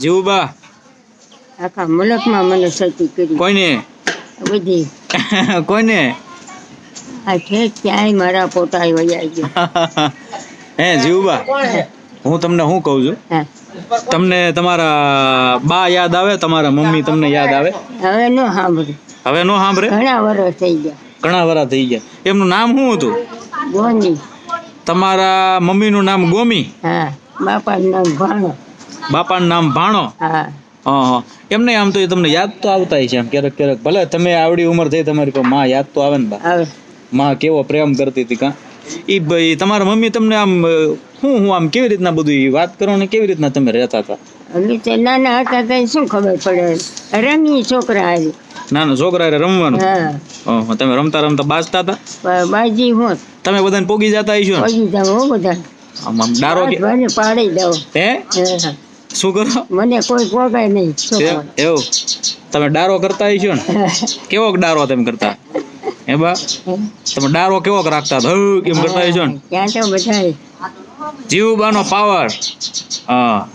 જીવુબા આખા મુલકમાં મને સતી કરી. કોઈને? બધી. કોઈને? આ છે ક્યાંય મારા પોતા વયા ગયા. હે જીવુબા હું. તમને શું કહું છું? તમને તમારા બા યાદ આવે? તમારા મમ્મી તમને યાદ આવે? હવે નો સાંભળે. હવે નો સાંભળે? ઘણા વર્ષ થઈ ગયા. ઘણા વર્ષ થઈ ગયા. એમનું નામ શું હતું? ગોમી તમારા મમ્મીનું નામ ગોમી? હા બાપાનું નામ ભાણો બાપાનું નામ ભાણો. હા. હા હા એમને આમ તો એ તમને યાદ તો આવતા છે આમ ક્યારેક ક્યારેક. ભલે તમે આવડી ઉંમર થઈ તમારી પણ માં યાદ તો આવે ને બા. માં કેવો પ્રેમ કરતી હતી કા? ઈ ભાઈ તમારા મમ્મી તમને આમ હું હું આમ કેવી રીતના બધું વાત કરો ને કેવી રીતના તમે રહેતા હતા? અમે તો નાના હતા તો શું ખબર પડે. રમી છોકરા આવી નાના છોકરા હારે રમવાનું? હા. તમે રમતા રમતા બાજતા હતા? બાજી હોત તમે બધાને પોગી જતા હશો પોગી જાવ બધા આમ આમ ડારો કે પાડી દઉં. હે હા. શું કરો? મને કોઈ પોગાય નહીં એવું? તમે ડારો કરતા છો ને? કેવો ડારો તમે કરતા? એ બા? તમે ડારો કેવો રાખતા? હઉ કેમ કરતા છો ને? ત્યાં તો બધા જીવબાનો પાવર હા.